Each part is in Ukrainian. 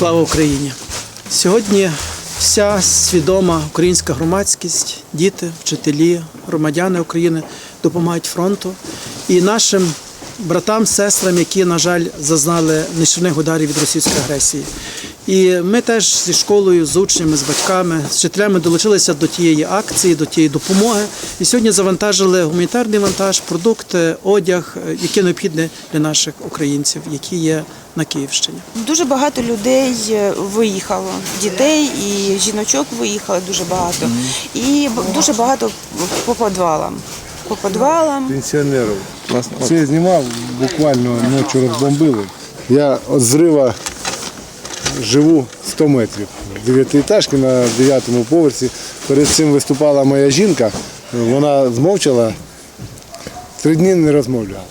Слава Україні! Сьогодні вся свідома українська громадськість, діти, вчителі, громадяни України допомагають фронту і нашим братам, сестрам, які, на жаль, зазнали нищівних ударів від російської агресії. І ми теж зі школою, з учнями, з батьками, з вчителями долучилися до тієї акції, до тієї допомоги. І сьогодні завантажили гуманітарний вантаж, продукти, одяг, е, які необхідні для наших українців, які є на Київщині. Дуже багато людей е, виїхало, дітей і жіночок виїхало дуже багато. І дуже багато по підвалам. По підвалам. пенсіонерів. Це знімав, буквально ночі розбомбили. Я від зрива живу 100 метрів. Дев'ятиэтажки на дев'ятому поверсі. Перед цим виступала моя жінка, вона змовчала, три дні не розмовляла.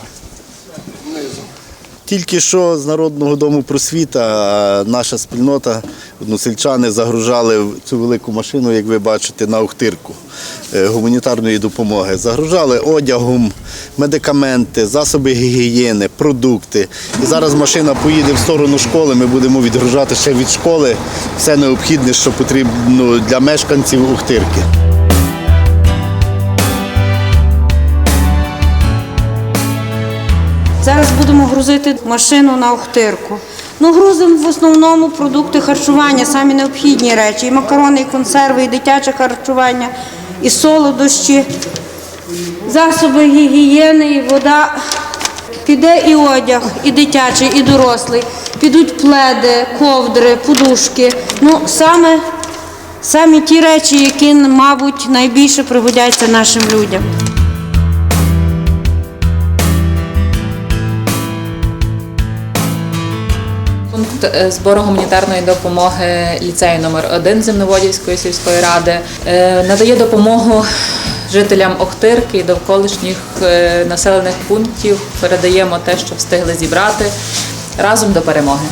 Тільки що з Народного дому просвіта наша спільнота, односельчани, загружали цю велику машину, як ви бачите, на Охтирку е, гуманітарної допомоги. Загружали одягом, медикаменти, засоби гігієни, продукти. І зараз машина поїде в сторону школи. Ми будемо відгружати ще від школи все необхідне, що потрібно для мешканців Охтирки. Зараз будемо грузити машину на Охтирку. Ну, грузимо в основному продукти харчування, самі необхідні речі. І макарони, і консерви, і дитяче харчування, і солодощі, засоби гігієни, і вода. Піде і одяг, і дитячий, і дорослий. Підуть пледи, ковдри, подушки. Ну, саме, самі ті речі, які, мабуть, найбільше пригодяться нашим людям. Пункт е, збору гуманітарної допомоги ліцею номер 1 Земноводівської сільської ради е, надає допомогу жителям Охтирки і довколишніх е, населених пунктів. Передаємо те, що встигли зібрати разом до перемоги.